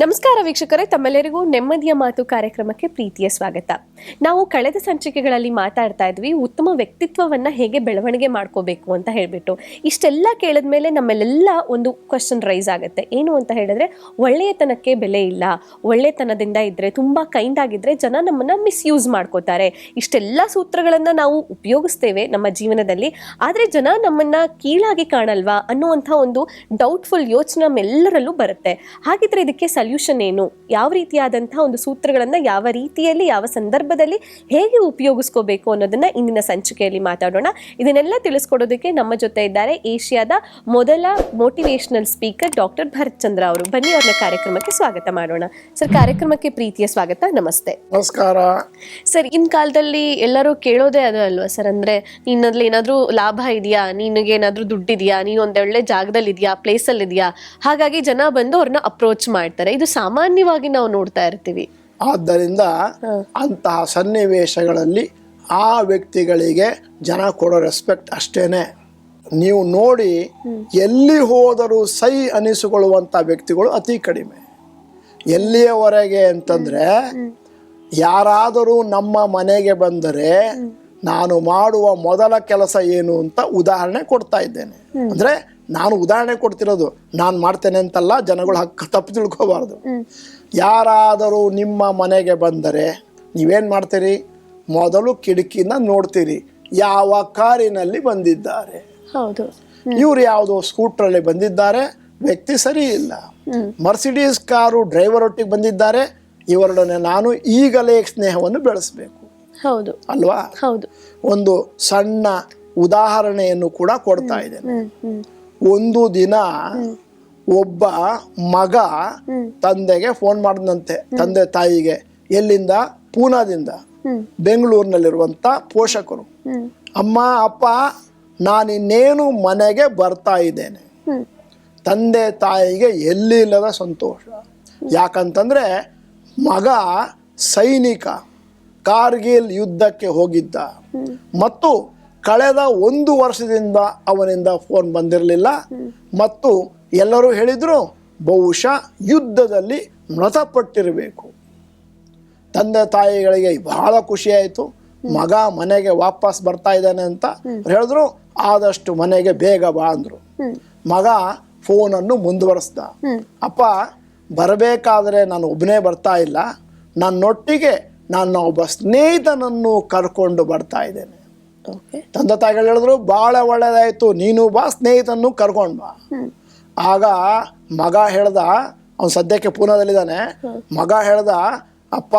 ನಮಸ್ಕಾರ ವೀಕ್ಷಕರೇ ತಮ್ಮೆಲ್ಲರಿಗೂ ನೆಮ್ಮದಿಯ ಮಾತು ಕಾರ್ಯಕ್ರಮಕ್ಕೆ ಪ್ರೀತಿಯ ಸ್ವಾಗತ. ನಾವು ಕಳೆದ ಸಂಚಿಕೆಗಳಲ್ಲಿ ಮಾತಾಡ್ತಾ ಇದ್ವಿ, ಉತ್ತಮ ವ್ಯಕ್ತಿತ್ವವನ್ನ ಹೇಗೆ ಬೆಳವಣಿಗೆ ಮಾಡ್ಕೋಬೇಕು ಅಂತ ಹೇಳ್ಬಿಟ್ಟು. ಇಷ್ಟೆಲ್ಲ ಕೇಳಿದ ಮೇಲೆ ನಮ್ಮಲ್ಲೆಲ್ಲ ಒಂದು ಕ್ವಶನ್ ರೈಸ್ ಆಗುತ್ತೆ. ಏನು ಅಂತ ಹೇಳಿದ್ರೆ, ಒಳ್ಳೆಯತನಕ್ಕೆ ಬೆಲೆ ಇಲ್ಲ. ಒಳ್ಳೆತನದಿಂದ ಇದ್ದರೆ ತುಂಬಾ ಕೈಂಡ್ ಆಗಿದ್ದರೆ ಜನ ನಮ್ಮನ್ನ ಮಿಸ್ಯೂಸ್ ಮಾಡ್ಕೋತಾರೆ. ಇಷ್ಟೆಲ್ಲ ಸೂತ್ರಗಳನ್ನ ನಾವು ಉಪಯೋಗಿಸ್ತೇವೆ ನಮ್ಮ ಜೀವನದಲ್ಲಿ. ಆದ್ರೆ ಜನ ನಮ್ಮನ್ನ ಕೀಳಾಗಿ ಕಾಣಲ್ವಾ ಅನ್ನುವಂಥ ಒಂದು ಡೌಟ್ಫುಲ್ ಯೋಚನೆ ನಮ್ಮೆಲ್ಲರಲ್ಲೂ ಬರುತ್ತೆ. ಹಾಗಿದ್ರೆ ಇದಕ್ಕೆ ಸಲ್ಯೂಷನ್ ಏನು? ಯಾವ ರೀತಿಯಾದಂಥ ಒಂದು ಸೂತ್ರಗಳನ್ನ ಯಾವ ರೀತಿಯಲ್ಲಿ ಯಾವ ಸಂದರ್ಭದಲ್ಲಿ ಹೇಗೆ ಉಪಯೋಗಿಸ್ಕೋಬೇಕು ಅನ್ನೋದನ್ನ ಇಂದಿನ ಸಂಚಿಕೆಯಲ್ಲಿ ಮಾತಾಡೋಣ. ಇದನ್ನೆಲ್ಲ ತಿಳಿಸ್ಕೊಡೋದಕ್ಕೆ ನಮ್ಮ ಜೊತೆ ಇದ್ದಾರೆ ಏಷ್ಯಾದ ಮೊದಲ motivational speaker doctor Bharath Chandra ಅವರು. ಬನ್ನಿ ಅವ್ರನ್ನ ಕಾರ್ಯಕ್ರಮಕ್ಕೆ ಸ್ವಾಗತ ಮಾಡೋಣ. ಸರ್ ಕಾರ್ಯಕ್ರಮಕ್ಕೆ ಪ್ರೀತಿಯ ಸ್ವಾಗತ. ನಮಸ್ತೆ. ನಮಸ್ಕಾರ. ಸರ್ ಇನ್ ಕಾಲದಲ್ಲಿ ಎಲ್ಲರೂ ಕೇಳೋದೇ ಅದು ಅಲ್ವಾ ಸರ್? ಅಂದ್ರೆ ನಿನ್ನಲ್ಲಿ ಏನಾದ್ರೂ ಲಾಭ ಇದೆಯಾ? ನಿನಗೆ ಏನಾದ್ರೂ ದುಡ್ಡಿದೆಯಾ? ನೀನು ಒಂದೊಳ್ಳೆ ಜಾಗದಲ್ಲಿ ಇದೆಯಾ? ಪ್ಲೇಸ್ ಅಲ್ಲಿ ಇದೆಯಾ? ಹಾಗಾಗಿ ಜನ ಬಂದು ಅವ್ರನ್ನ ಅಪ್ರೋಚ್ ಮಾಡ್ತಾರೆ. ಇದು ಸಾಮಾನ್ಯವಾಗಿ ನಾವು ನೋಡ್ತಾ ಇರ್ತೀವಿ. ಆದ್ದರಿಂದ ಅಂತಹ ಸನ್ನಿವೇಶಗಳಲ್ಲಿ ಆ ವ್ಯಕ್ತಿಗಳಿಗೆ ಜನ ಕೊಡೋ ರೆಸ್ಪೆಕ್ಟ್ ಅಷ್ಟೇನೆ. ನೀವು ನೋಡಿ ಎಲ್ಲಿ ಹೋದರೂ ಸೈ ಅನಿಸಿಕೊಳ್ಳುವಂಥ ವ್ಯಕ್ತಿಗಳು ಅತಿ ಕಡಿಮೆ. ಎಲ್ಲಿಯವರೆಗೆ ಅಂತಂದರೆ ಯಾರಾದರೂ ನಮ್ಮ ಮನೆಗೆ ಬಂದರೆ ನಾನು ಮಾಡುವ ಮೊದಲ ಕೆಲಸ ಏನು ಅಂತ ಉದಾಹರಣೆ ಕೊಡ್ತಾ ಇದ್ದೇನೆ. ಅಂದರೆ ನಾನು ಉದಾಹರಣೆ ಕೊಡ್ತಿರೋದು ನಾನು ಮಾಡ್ತೇನೆ ಅಂತಲ್ಲ ಜನಗಳು ಹಕ್ಕ ತಪ್ಪು ತಿಳ್ಕೋಬಾರ್ದು. ಯಾರಾದರೂ ನಿಮ್ಮ ಮನೆಗೆ ಬಂದರೆ ನೀವೇನು ಮಾಡ್ತೀರಿ? ಮೊದಲು ಕಿಟಕಿನ ನೋಡ್ತೀರಿ. ಯಾವ ಕಾರಿನಲ್ಲಿ ಬಂದಿದ್ದಾರೆ. ಹೌದು. ಇವ್ರು ಯಾವುದೋ ಸ್ಕೂಟ್ರಲ್ಲಿ ಬಂದಿದ್ದಾರೆ. ವ್ಯಕ್ತಿ ಸರಿ ಇಲ್ಲ. ಮರ್ಸಿಡೀಸ್ ಕಾರು ಡ್ರೈವರ್ ಒಟ್ಟಿಗೆ ಬಂದಿದ್ದಾರೆ. ಇವರೊಡನೆ ನಾನು ಈಗಲೇ ಸ್ನೇಹವನ್ನು ಬೆಳೆಸಬೇಕು. ಹೌದು. ಅಲ್ವಾ? ಹೌದು. ಒಂದು ಸಣ್ಣ ಉದಾಹರಣೆಯನ್ನು ಕೂಡ ಕೊಡ್ತಾ ಇದ್ದೇನೆ. ಒಂದು ದಿನ ಒಬ್ಬ ಮಗ ತಂದೆಗೆ ಫೋನ್ ಮಾಡಿದಂತೆ ತಂದೆ ತಾಯಿಗೆ. ಎಲ್ಲಿಂದ? ಪೂನಾದಿಂದ. ಬೆಂಗಳೂರಿನಲ್ಲಿರುವಂತ ಪೋಷಕರು. ಅಮ್ಮ ಅಪ್ಪ ನಾನಿನ್ನೇನು ಮನೆಗೆ ಬರ್ತಾ ಇದ್ದೇನೆ. ತಂದೆ ತಾಯಿಗೆ ಎಲ್ಲಿ ಇಲ್ಲದ ಸಂತೋಷ ಯಾಕಂತಂದ್ರೆ ಮಗ ಸೈನಿಕ ಕಾರ್ಗಿಲ್ ಯುದ್ಧಕ್ಕೆ ಹೋಗಿದ್ದ. ಮತ್ತು ಕಳೆದ ಒಂದು ವರ್ಷದಿಂದ ಅವನಿಂದ ಫೋನ್ ಬಂದಿರಲಿಲ್ಲ. ಮತ್ತು ಎಲ್ಲರೂ ಹೇಳಿದರು, ಬಹುಶಃ ಯುದ್ಧದಲ್ಲಿ ಮೃತಪಟ್ಟಿರಬೇಕು. ತಂದೆ ತಾಯಿಗಳಿಗೆ ಬಹಳ ಖುಷಿಯಾಯಿತು ಮಗ ಮನೆಗೆ ವಾಪಸ್ ಬರ್ತಾ ಇದ್ದಾನೆ ಅಂತ ಹೇಳಿದ್ರು. ಆದಷ್ಟು ಮನೆಗೆ ಬೇಗ ಬಾ ಅಂದರು. ಮಗ ಫೋನನ್ನು ಮುಂದುವರೆಸ್ದ. ಅಪ್ಪ, ಬರಬೇಕಾದ್ರೆ ನಾನು ಒಬ್ಬನೇ ಬರ್ತಾ ಇಲ್ಲ. ನನ್ನೊಟ್ಟಿಗೆ ನನ್ನ ಒಬ್ಬ ಸ್ನೇಹಿತನನ್ನು ಕರ್ಕೊಂಡು ಬರ್ತಾ ಇದ್ದೇನೆ. ತಂದೆ ತಾಯಿಗಳು ಹೇಳಿದ್ರು ಭಾಳ ಒಳ್ಳೇದಾಯ್ತು ನೀನು ಬಾ ಸ್ನೇಹಿತನ್ನು ಕರ್ಕೊಂಡು ಬಾ. ಆಗ ಮಗ ಹೇಳ್ದ ಅವನು ಸದ್ಯಕ್ಕೆ ಪೂನಾದಲ್ಲಿದ್ದಾನೆ. ಮಗ ಹೇಳ್ದ ಅಪ್ಪ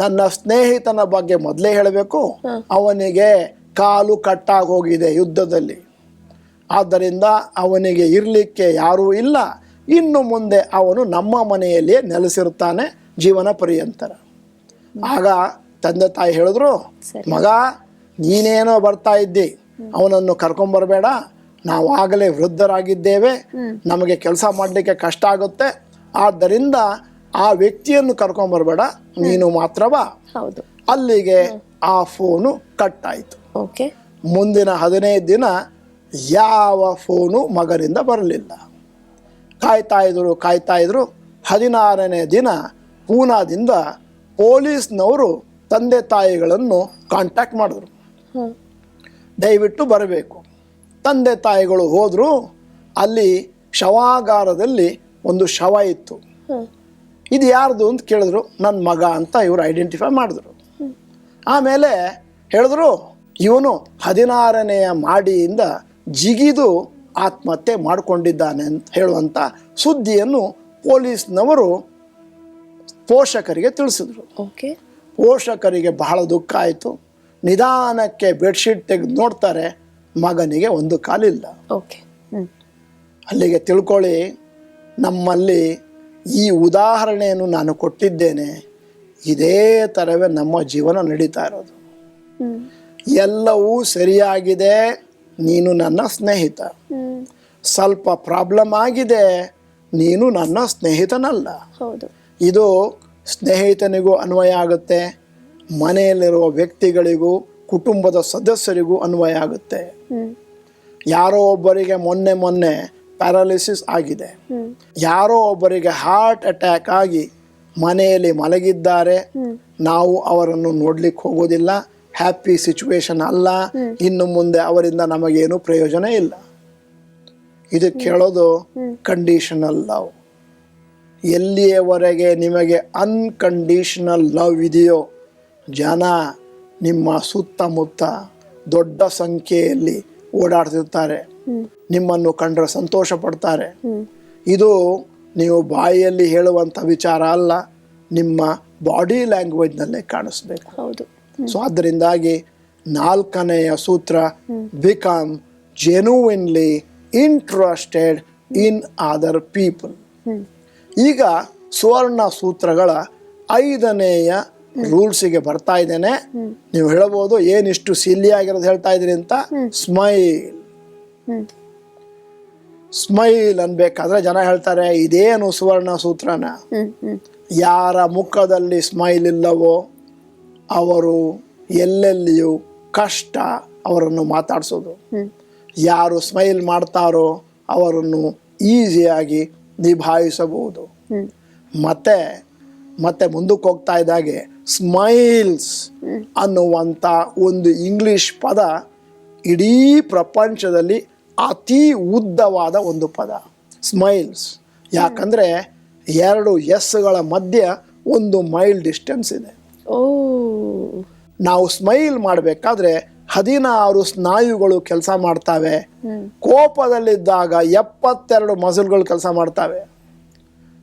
ನನ್ನ ಸ್ನೇಹಿತನ ಬಗ್ಗೆ ಮೊದಲೇ ಹೇಳಬೇಕು. ಅವನಿಗೆ ಕಾಲು ಕಟ್ಟಾಗಿ ಹೋಗಿದೆ ಯುದ್ಧದಲ್ಲಿ. ಆದ್ದರಿಂದ ಅವನಿಗೆ ಇರಲಿಕ್ಕೆ ಯಾರೂ ಇಲ್ಲ. ಇನ್ನು ಮುಂದೆ ಅವನು ನಮ್ಮ ಮನೆಯಲ್ಲಿಯೇ ನೆಲೆಸಿರುತ್ತಾನೆ ಜೀವನ ಪರ್ಯಂತರ. ಆಗ ತಂದೆ ತಾಯಿ ಹೇಳಿದ್ರು ಮಗ ನೀನೇನೋ ಬರ್ತಾ ಇದ್ದಿ ಅವನನ್ನು ಕರ್ಕೊಂಬರ್ಬೇಡ ನಾವು ಆಗಲೇ ವೃದ್ಧರಾಗಿದ್ದೇವೆ. ನಮಗೆ ಕೆಲಸ ಮಾಡಲಿಕ್ಕೆ ಕಷ್ಟ ಆಗುತ್ತೆ. ಆದ್ದರಿಂದ ಆ ವ್ಯಕ್ತಿಯನ್ನು ಕರ್ಕೊಂಬರ್ಬೇಡ ನೀನು ಮಾತ್ರ ಬಾ. ಹೌದು. ಅಲ್ಲಿಗೆ ಆ ಫೋನು ಕಟ್ ಆಯಿತು ಓಕೆ. ಮುಂದಿನ ಹದಿನೈದು ದಿನ ಯಾವ ಫೋನು ಮಗನಿಂದ ಬರಲಿಲ್ಲ. ಕಾಯ್ತಾ ಇದ್ರು ಕಾಯ್ತಾ ಇದ್ರು. ಹದಿನಾರನೇ ದಿನ ಪೂನಾದಿಂದ ಪೊಲೀಸ್ನವರು ತಂದೆ ತಾಯಿಗಳನ್ನು ಕಾಂಟ್ಯಾಕ್ಟ್ ಮಾಡಿದ್ರು. ದಯವಿಟ್ಟು ಬರಬೇಕು. ತಂದೆ ತಾಯಿಗಳು ಹೋದರು ಅಲ್ಲಿ ಶವಾಗಾರದಲ್ಲಿ ಒಂದು ಶವ ಇತ್ತು. ಇದು ಯಾರ್ದು ಅಂತ ಕೇಳಿದ್ರು ನನ್ನ ಮಗ ಅಂತ ಇವರು ಐಡೆಂಟಿಫೈ ಮಾಡಿದ್ರು. ಆಮೇಲೆ ಹೇಳಿದ್ರು ಇವನು ಹದಿನಾರನೆಯ ಮಾಡಿಯಿಂದ ಜಿಗಿದು ಆತ್ಮಹತ್ಯೆ ಮಾಡಿಕೊಂಡಿದ್ದಾನೆ ಅಂತ ಹೇಳುವಂಥ ಸುದ್ದಿಯನ್ನು ಪೊಲೀಸ್ನವರು ಪೋಷಕರಿಗೆ ತಿಳಿಸಿದ್ರು. ಓಕೆ ಪೋಷಕರಿಗೆ ಬಹಳ ದುಃಖ ಆಯಿತು. ನಿಧಾನಕ್ಕೆ ಬೆಡ್ಶೀಟ್ ತೆಗೆದು ನೋಡ್ತಾರೆ ಮಗನಿಗೆ ಒಂದು ಕಾಲಿಲ್ಲ. ಓಕೆ. ಅಲ್ಲಿಗೆ ತಿಳ್ಕೊಳ್ಳಿ ನಮ್ಮಲ್ಲಿ ಈ ಉದಾಹರಣೆಯನ್ನು ನಾನು ಕೊಟ್ಟಿದ್ದೇನೆ. ಇದೇ ಥರವೇ ನಮ್ಮ ಜೀವನ ನಡೀತಾ ಇರೋದು. ಎಲ್ಲವೂ ಸರಿಯಾಗಿದೆ ನೀನು ನನ್ನ ಸ್ನೇಹಿತ. ಸ್ವಲ್ಪ ಪ್ರಾಬ್ಲಮ್ ಆಗಿದೆ ನೀನು ನನ್ನ ಸ್ನೇಹಿತನಲ್ಲ. ಇದು ಸ್ನೇಹಿತನಿಗೂ ಅನ್ವಯ ಆಗುತ್ತೆ ಮನೆಯಲ್ಲಿರುವ ವ್ಯಕ್ತಿಗಳಿಗೂ ಕುಟುಂಬದ ಸದಸ್ಯರಿಗೂ ಅನ್ವಯ ಆಗುತ್ತೆ. ಯಾರೋ ಒಬ್ಬರಿಗೆ ಮೊನ್ನೆ ಮೊನ್ನೆ ಪ್ಯಾರಾಲಿಸಿಸ್ ಆಗಿದೆ. ಯಾರೋ ಒಬ್ಬರಿಗೆ ಹಾರ್ಟ್ ಅಟ್ಯಾಕ್ ಆಗಿ ಮನೆಯಲ್ಲಿ ಮಲಗಿದ್ದಾರೆ. ನಾವು ಅವರನ್ನು ನೋಡ್ಲಿಕ್ಕೆ ಹೋಗೋದಿಲ್ಲ. ಹ್ಯಾಪಿ ಸಿಚುವೇಶನ್ ಅಲ್ಲ. ಇನ್ನು ಮುಂದೆ ಅವರಿಂದ ನಮಗೇನು ಪ್ರಯೋಜನ ಇಲ್ಲ. ಇದು ಕೇಳೋದು ಕಂಡೀಷನಲ್ ಲವ್ ಎಲ್ಲಿಯವರೆಗೆ ನಿಮಗೆ ಅನ್ಕಂಡೀಷನಲ್ ಲವ್ ಇದೆಯೋ ಜನ ನಿಮ್ಮ ಸುತ್ತಮುತ್ತ ದೊಡ್ಡ ಸಂಖ್ಯೆಯಲ್ಲಿ ಓಡಾಡ್ತಿರ್ತಾರೆ. ನಿಮ್ಮನ್ನು ಕಂಡ್ರೆ ಸಂತೋಷ ಪಡ್ತಾರೆ. ಇದು ನೀವು ಬಾಯಿಯಲ್ಲಿ ಹೇಳುವಂಥ ವಿಚಾರ ಅಲ್ಲ ನಿಮ್ಮ ಬಾಡಿ ಲ್ಯಾಂಗ್ವೇಜ್ನಲ್ಲೇ ಕಾಣಿಸ್ಬೇಕು. ಹೌದು. ಸೊ ಅದರಿಂದಾಗಿ ನಾಲ್ಕನೆಯ ಸೂತ್ರ become genuinely interested in other people ಈಗ ಸುವರ್ಣ ಸೂತ್ರಗಳ ಐದನೆಯ ರೂಲ್ಸಿಗೆ ಬರ್ತಾ ಇದ್ದೇನೆ. ನೀವು ಹೇಳಬಹುದು ಏನಿಷ್ಟು ಸಿಲ್ಲಿ ಆಗಿರೋದು ಹೇಳ್ತಾ ಇದ್ರಿ ಅಂತ. ಸ್ಮೈಲ್ ಸ್ಮೈಲ್ ಅನ್ಬೇಕಾದ್ರೆ ಜನ ಹೇಳ್ತಾರೆ ಇದೇನು ಸುವರ್ಣ ಸೂತ್ರನ? ಯಾರ ಮುಖದಲ್ಲಿ ಸ್ಮೈಲ್ ಇಲ್ಲವೋ ಅವರು ಎಲ್ಲೆಲ್ಲಿಯೂ ಕಷ್ಟ ಅವರನ್ನು ಮಾತಾಡಿಸೋದು. ಯಾರು ಸ್ಮೈಲ್ ಮಾಡ್ತಾರೋ ಅವರನ್ನು ಈಸಿಯಾಗಿ ನಿಭಾಯಿಸಬಹುದು. ಮತ್ತೆ ಮತ್ತೆ ಮುಂದಕ್ಕೆ ಹೋಗ್ತಾ ಇದ್ದಾಗೆ ಸ್ಮೈಲ್ಸ್ ಅನ್ನುವಂಥ ಒಂದು ಇಂಗ್ಲಿಷ್ ಪದ ಇಡೀ ಪ್ರಪಂಚದಲ್ಲಿ ಅತಿ ಉದ್ದವಾದ ಒಂದು ಪದ. ಸ್ಮೈಲ್ಸ್ ಯಾಕಂದರೆ ಎರಡು ಎಸ್ಗಳ ಮಧ್ಯೆ ಒಂದು ಮೈಲ್ ಡಿಸ್ಟೆನ್ಸ್ ಇದೆ. ಓ. ನಾವು ಸ್ಮೈಲ್ ಮಾಡಬೇಕಾದ್ರೆ ಹದಿನಾರು ಸ್ನಾಯುಗಳು ಕೆಲಸ ಮಾಡ್ತಾವೆ. ಕೋಪದಲ್ಲಿದ್ದಾಗ ಎಪ್ಪತ್ತೆರಡು ಮಸಲ್ಗಳು ಕೆಲಸ ಮಾಡ್ತಾವೆ.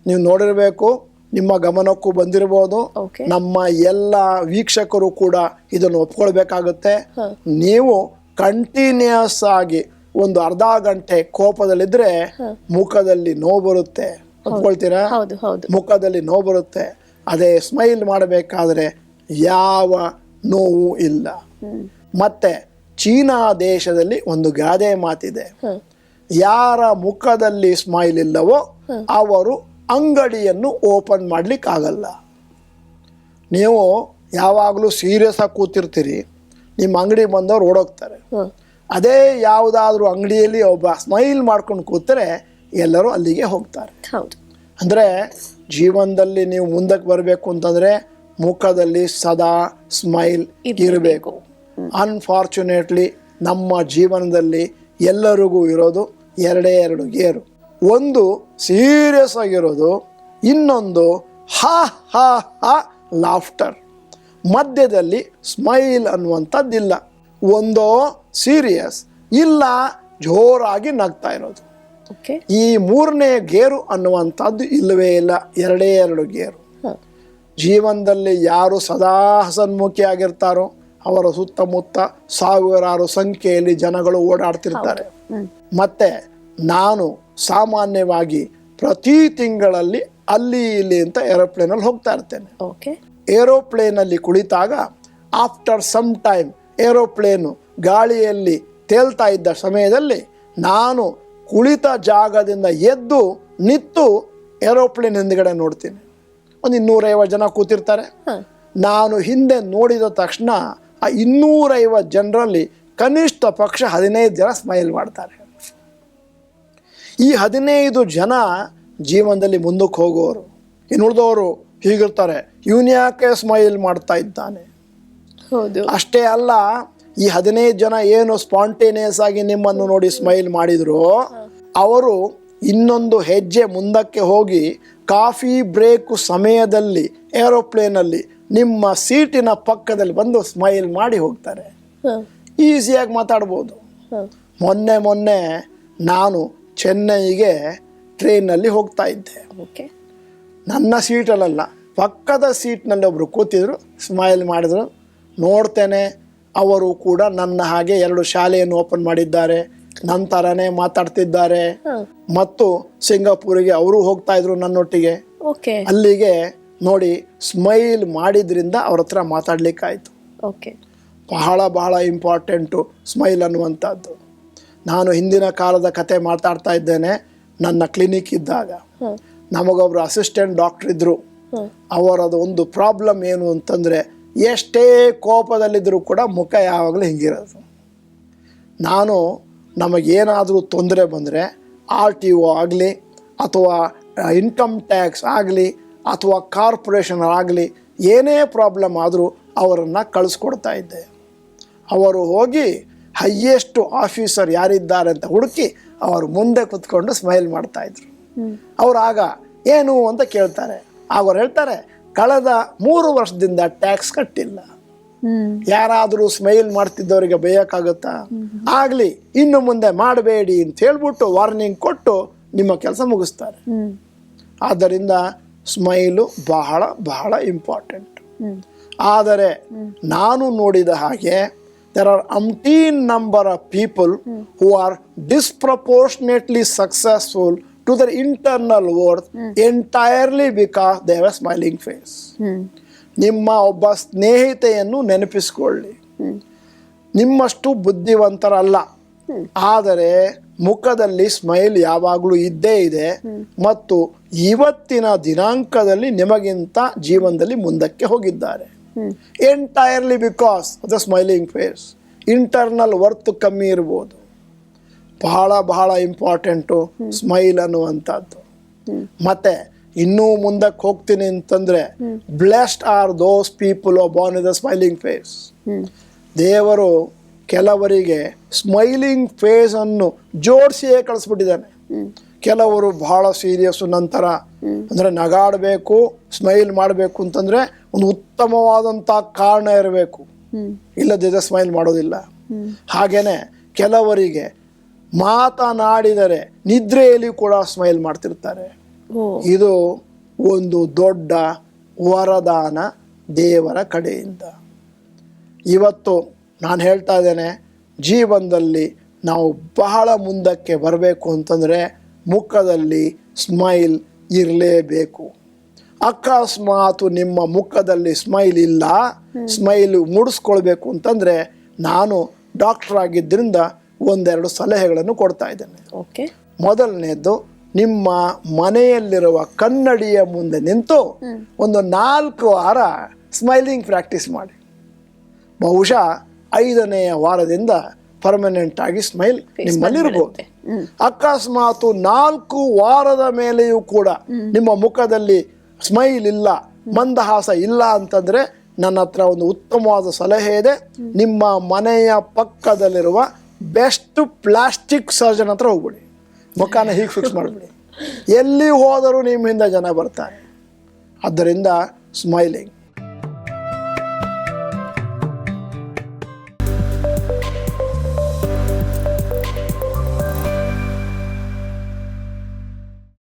ನೀವು ನೋಡಿರಬೇಕು ನಿಮ್ಮ ಗಮನಕ್ಕೂ ಬಂದಿರಬಹುದು. ನಮ್ಮ ಎಲ್ಲ ವೀಕ್ಷಕರು ಕೂಡ ಇದನ್ನು ಒಪ್ಕೊಳ್ಬೇಕಾಗುತ್ತೆ. ನೀವು ಕಂಟಿನ್ಯೂಸ್ ಆಗಿ ಒಂದು ಅರ್ಧ ಗಂಟೆ ಕೋಪದಲ್ಲಿದ್ರೆ ಮುಖದಲ್ಲಿ ನೋವು ಬರುತ್ತೆ. ಒಪ್ಕೊಳ್ತೀರಾ? ಮುಖದಲ್ಲಿ ನೋವು ಬರುತ್ತೆ. ಅದೇ ಸ್ಮೈಲ್ ಮಾಡಬೇಕಾದ್ರೆ ಯಾವ ನೋವು ಇಲ್ಲ. ಮತ್ತೆ ಚೀನಾ ದೇಶದಲ್ಲಿ ಒಂದು ಗಾದೆ ಮಾತಿದೆ. ಯಾರ ಮುಖದಲ್ಲಿ ಸ್ಮೈಲ್ ಇಲ್ಲವೋ ಅವರು ಅಂಗಡಿಯನ್ನು ಓಪನ್ ಮಾಡಲಿಕ್ಕಾಗಲ್ಲ. ನೀವು ಯಾವಾಗಲೂ ಸೀರಿಯಸ್ ಆಗಿ ಕೂತಿರ್ತೀರಿ ನಿಮ್ಮ ಅಂಗಡಿ ಬಂದವ್ರು ಓಡೋಗ್ತಾರೆ. ಅದೇ ಯಾವುದಾದ್ರೂ ಅಂಗಡಿಯಲ್ಲಿ ಒಬ್ಬ ಸ್ಮೈಲ್ ಮಾಡ್ಕೊಂಡು ಕೂತರೆ ಎಲ್ಲರೂ ಅಲ್ಲಿಗೆ ಹೋಗ್ತಾರೆ. ಹೌದು. ಅಂದರೆ ಜೀವನದಲ್ಲಿ ನೀವು ಮುಂದಕ್ಕೆ ಬರಬೇಕು ಅಂತಂದರೆ ಮುಖದಲ್ಲಿ ಸದಾ ಸ್ಮೈಲ್ ಇರಬೇಕು. ಅನ್ಫಾರ್ಚುನೇಟ್ಲಿ ನಮ್ಮ ಜೀವನದಲ್ಲಿ ಎಲ್ಲರಿಗೂ ಇರೋದು ಎರಡೇ ಎರಡು ಗೇರು. ಒಂದು ಸೀರಿಯಸ್ ಆಗಿರೋದು ಇನ್ನೊಂದು ಹಾ ಹಾ ಹಾ ಲಾಫ್ಟರ್ ಮಧ್ಯದಲ್ಲಿ ಸ್ಮೈಲ್ ಅನ್ನುವಂಥದ್ದಿಲ್ಲ. ಒಂದೋ ಸೀರಿಯಸ್ ಇಲ್ಲ ಜೋರಾಗಿ ನಗ್ತಾ ಇರೋದು. ಈ ಮೂರನೇ ಗೇರು ಅನ್ನುವಂಥದ್ದು ಇಲ್ಲವೇ ಇಲ್ಲ ಎರಡೇ ಎರಡು ಗೇರು. ಜೀವನದಲ್ಲಿ ಯಾರು ಸದಾ ಹಸನ್ಮುಖಿಯಾಗಿರ್ತಾರೋ ಅವರ ಸುತ್ತಮುತ್ತ ಸಾವಿರಾರು ಸಂಖ್ಯೆಯಲ್ಲಿ ಜನಗಳು ಓಡಾಡ್ತಿರ್ತಾರೆ. ಮತ್ತೆ ನಾನು ಸಾಮಾನ್ಯವಾಗಿ ಪ್ರತಿ ತಿಂಗಳಲ್ಲಿ ಅಲ್ಲಿ ಇಲ್ಲಿ ಅಂತ ಏರೋಪ್ಲೇನಲ್ಲಿ ಹೋಗ್ತಾ ಇರ್ತೇನೆ. ಓಕೆ ಏರೋಪ್ಲೇನಲ್ಲಿ ಕುಳಿತಾಗ ಆಫ್ಟರ್ ಸಮ್ ಟೈಮ್ ಏರೋಪ್ಲೇನು ಗಾಳಿಯಲ್ಲಿ ತೇಲ್ತಾ ಇದ್ದ ಸಮಯದಲ್ಲಿ ನಾನು ಕುಳಿತ ಜಾಗದಿಂದ ಎದ್ದು ನಿಂತು ಏರೋಪ್ಲೇನ್ ಹಿಂದ್ಗಡೆ ನೋಡ್ತೀನಿ. ಒಂದು ಇನ್ನೂರೈವತ್ತು ಜನ ಕೂತಿರ್ತಾರೆ. ನಾನು ಹಿಂದೆ ನೋಡಿದ ತಕ್ಷಣ ಆ ಇನ್ನೂರೈವತ್ತು ಜನರಲ್ಲಿ ಕನಿಷ್ಠ ಪಕ್ಷ ಹದಿನೈದು ಜನ ಸ್ಮೈಲ್ ಮಾಡ್ತಾರೆ. ಈ ಹದಿನೈದು ಜನ ಜೀವನದಲ್ಲಿ ಮುಂದಕ್ಕೆ ಹೋಗೋರು. ಇನ್ನು ಉಳಿದವರು ಹೀಗಿರ್ತಾರೆ. ಇವನು ಯಾಕೆ ಸ್ಮೈಲ್ ಮಾಡ್ತಾ ಇದ್ದಾನೆ? ಹೌದು. ಅಷ್ಟೇ ಅಲ್ಲ ಈ ಹದಿನೈದು ಜನ ಏನು ಸ್ಪಾಂಟೇನಿಯಸ್ ಆಗಿ ನಿಮ್ಮನ್ನು ನೋಡಿ ಸ್ಮೈಲ್ ಮಾಡಿದ್ರು ಅವರು ಇನ್ನೊಂದು ಹೆಜ್ಜೆ ಮುಂದಕ್ಕೆ ಹೋಗಿ ಕಾಫಿ ಬ್ರೇಕ್ ಸಮಯದಲ್ಲಿ ಏರೋಪ್ಲೇನಲ್ಲಿ ನಿಮ್ಮ ಸೀಟಿನ ಪಕ್ಕದಲ್ಲಿ ಬಂದು ಸ್ಮೈಲ್ ಮಾಡಿ ಹೋಗ್ತಾರೆ. ಈಸಿಯಾಗಿ ಮಾತಾಡ್ಬೋದು. ಮೊನ್ನೆ ಮೊನ್ನೆ ನಾನು ಚೆನ್ನೈಗೆ ಟ್ರೈನಲ್ಲಿ ಹೋಗ್ತಾ ಇದ್ದೆ. ಓಕೆ. ನನ್ನ ಸೀಟಲ್ಲ ಪಕ್ಕದ ಸೀಟ್ನಲ್ಲಿ ಒಬ್ಬರು ಕೂತಿದ್ರು ಸ್ಮೈಲ್ ಮಾಡಿದ್ರು. ನೋಡ್ತೇನೆ ಅವರು ಕೂಡ ನನ್ನ ಹಾಗೆ ಎರಡು ಶಾಲೆಯನ್ನು ಓಪನ್ ಮಾಡಿದ್ದಾರೆ ನನ್ನ ಥರನೇ ಮಾತಾಡ್ತಿದ್ದಾರೆ. ಮತ್ತು ಸಿಂಗಾಪುರಿಗೆ ಅವರು ಹೋಗ್ತಾ ಇದ್ರು ನನ್ನೊಟ್ಟಿಗೆ. ಓಕೆ. ಅಲ್ಲಿಗೆ ನೋಡಿ ಸ್ಮೈಲ್ ಮಾಡಿದ್ರಿಂದ ಅವ್ರ ಹತ್ರ ಮಾತಾಡ್ಲಿಕ್ಕಾಯ್ತು. ಓಕೆ. ಬಹಳ ಬಹಳ ಇಂಪಾರ್ಟೆಂಟು ಸ್ಮೈಲ್ ಅನ್ನುವಂಥದ್ದು. ನಾನು ಹಿಂದಿನ ಕಾಲದ ಕತೆ ಮಾತಾಡ್ತಾ ಇದ್ದೇನೆ. ನನ್ನ ಕ್ಲಿನಿಕ್ ಇದ್ದಾಗ ನಮಗೊಬ್ರು ಅಸಿಸ್ಟೆಂಟ್ ಡಾಕ್ಟರ್ ಇದ್ದರು ಅವರದು ಒಂದು ಪ್ರಾಬ್ಲಮ್ ಏನು ಅಂತಂದರೆ ಎಷ್ಟೇ ಕೋಪದಲ್ಲಿದ್ದರೂ ಕೂಡ ಮುಖ ಯಾವಾಗಲೂ ಹಿಂಗಿರೋದು. ನಾನು ನಮಗೇನಾದರೂ ತೊಂದರೆ ಬಂದರೆ ಆರ್ ಟಿ ಒ ಆಗಲಿ ಅಥವಾ ಇನ್ಕಮ್ ಟ್ಯಾಕ್ಸ್ ಆಗಲಿ ಅಥವಾ ಕಾರ್ಪೊರೇಷನ್ ಆಗಲಿ ಏನೇ ಪ್ರಾಬ್ಲಮ್ ಆದರೂ ಅವರನ್ನು ಕಳಿಸ್ಕೊಡ್ತಾ ಇದ್ದೆ. ಅವರು ಹೋಗಿ ಹೈಯೆಸ್ಟ್ ಆಫೀಸರ್ ಯಾರಿದ್ದಾರೆ ಅಂತ ಹುಡುಕಿ ಅವರು ಮುಂದೆ ಕುತ್ಕೊಂಡು ಸ್ಮೈಲ್ ಮಾಡ್ತಾಯಿದ್ರು ಅವ್ರು ಆಗ ಏನು ಅಂತ ಕೇಳ್ತಾರೆ. ಆಗ ಅವ್ರು ಹೇಳ್ತಾರೆ ಕಳೆದ ಮೂರು ವರ್ಷದಿಂದ ಟ್ಯಾಕ್ಸ್ ಕಟ್ಟಿಲ್ಲ. ಯಾರಾದರೂ ಸ್ಮೈಲ್ ಮಾಡ್ತಿದ್ದವರಿಗೆ ಬೇಯಕ್ಕಾಗುತ್ತಾ? ಆಗಲಿ ಇನ್ನು ಮುಂದೆ ಮಾಡಬೇಡಿ ಅಂತ ಹೇಳ್ಬಿಟ್ಟು ವಾರ್ನಿಂಗ್ ಕೊಟ್ಟು ನಿಮ್ಮ ಕೆಲಸ ಮುಗಿಸ್ತಾರೆ. ಆದ್ದರಿಂದ ಸ್ಮೈಲು ಬಹಳ ಬಹಳ ಇಂಪಾರ್ಟೆಂಟ್. ಆದರೆ ನಾನು ನೋಡಿದ ಹಾಗೆ there are umpteen number of people who are disproportionately successful to their internal worth entirely because they have smiling face hmm ನಿಮ್ಮ ಒಬ್ಬ ಸ್ನೇಹಿತೆಯನ್ನು ನೆನಪಿಸಿಕೊಳ್ಳಿ. ನಿಮ್ಮಷ್ಟು ಬುದ್ಧಿವಂತರಲ್ಲ. ಆದರೆ ಮುಖದಲ್ಲಿ ಸ್ಮೈಲ್ ಯಾವಾಗಲೂ ಇದ್ದೇ ಇದೆ ಮತ್ತು ಇವತ್ತಿನ ದಿನಾಂಕದಲ್ಲಿ ನಿಮಗಿಂತ ಜೀವನದಲ್ಲಿ ಮುಂದಕ್ಕೆ ಹೋಗಿದ್ದಾರೆ. ಹ್ಮ್ entirely because the smiling face internal worth ಕಮ್ಮಿ ಇರ್ಬೋದು. ಬಹಳ ಬಹಳ ಇಂಪಾರ್ಟೆಂಟು ಸ್ಮೈಲ್ ಅನ್ನುವಂಥದ್ದು. ಮತ್ತೆ ಇನ್ನೂ ಮುಂದಕ್ಕೆ ಹೋಗ್ತೀನಿ ಅಂತಂದ್ರೆ blessed are those people born is the smiling face ದೇವರು ಕೆಲವರಿಗೆ ಸ್ಮೈಲಿಂಗ್ ಫೇಸ್ ಅನ್ನು ಜೋಡಿಸಿಯೇ ಕಳಿಸ್ಬಿಟ್ಟಿದ್ದಾನೆ. ಕೆಲವರು ಬಹಳ ಸೀರಿಯಸ್ ನಂತರ ಅಂದ್ರೆ ನಗಾಡಬೇಕು ಸ್ಮೈಲ್ ಮಾಡಬೇಕು ಅಂತಂದ್ರೆ ಒಂದು ಉತ್ತಮವಾದಂಥ ಕಾರಣ ಇರಬೇಕು. ಇಲ್ಲದಿದ್ದರೆ ಸ್ಮೈಲ್ ಮಾಡೋದಿಲ್ಲ. ಹಾಗೇನೆ ಕೆಲವರಿಗೆ ಮಾತನಾಡಿದರೆ ನಿದ್ರೆಯಲ್ಲಿ ಕೂಡ ಸ್ಮೈಲ್ ಮಾಡ್ತಿರ್ತಾರೆ. ಇದು ಒಂದು ದೊಡ್ಡ ವರದಾನ ದೇವರ ಕಡೆಯಿಂದ. ಇವತ್ತು ನಾನು ಹೇಳ್ತಾ ಇದ್ದೇನೆ ಜೀವನದಲ್ಲಿ ನಾವು ಬಹಳ ಮುಂದಕ್ಕೆ ಬರಬೇಕು ಅಂತಂದರೆ ಮುಖದಲ್ಲಿ ಸ್ಮೈಲ್ ಇರಲೇಬೇಕು. ಅಕಸ್ಮಾತ್ ನಿಮ್ಮ ಮುಖದಲ್ಲಿ ಸ್ಮೈಲ್ ಇಲ್ಲ ಸ್ಮೈಲ್ ಮೂಡಿಸ್ಕೊಳ್ಬೇಕು ಅಂತಂದರೆ ನಾನು ಡಾಕ್ಟರ್ ಆಗಿದ್ದರಿಂದ ಒಂದೆರಡು ಸಲಹೆಗಳನ್ನು ಕೊಡ್ತಾ ಇದ್ದೇನೆ. ಓಕೆ. ಮೊದಲನೇದು ನಿಮ್ಮ ಮನೆಯಲ್ಲಿರುವ ಕನ್ನಡಿಯ ಮುಂದೆ ನಿಂತು ಒಂದು ನಾಲ್ಕು ವಾರ ಸ್ಮೈಲಿಂಗ್ ಪ್ರಾಕ್ಟೀಸ್ ಮಾಡಿ. ಬಹುಶಃ ಐದನೆಯ ವಾರದಿಂದ ಪರ್ಮನೆಂಟ್ ಆಗಿ ಸ್ಮೈಲ್ ನಿಮ್ಮಲ್ಲಿ ಇರ್ಬೋದು ಹ್ಮ್ ಅಕಸ್ಮಾತ್ ನಾಲ್ಕು ವಾರದ ಮೇಲೆಯೂ ಕೂಡ ನಿಮ್ಮ ಮುಖದಲ್ಲಿ ಸ್ಮೈಲ್ ಇಲ್ಲ, ಮಂದಹಾಸ ಇಲ್ಲ ಅಂತಂದ್ರೆ ನನ್ನ ಹತ್ರ ಒಂದು ಉತ್ತಮವಾದ ಸಲಹೆ ಇದೆ. ನಿಮ್ಮ ಮನೆಯ ಪಕ್ಕದಲ್ಲಿರುವ ಬೆಸ್ಟ್ ಪ್ಲಾಸ್ಟಿಕ್ ಸರ್ಜನ್ ಹತ್ರ ಹೋಗ್ಬಿಡಿ. ಮುಖಾನ ಹೀಗೆ ಫಿಕ್ಸ್ ಮಾಡಿಬಿಡಿ. ಎಲ್ಲಿ ಹೋದರೂ ನಿಮ್ಮ ಹಿಂದೆ ಜನ ಬರ್ತಾರೆ. ಆದ್ದರಿಂದ ಸ್ಮೈಲಿಂಗ್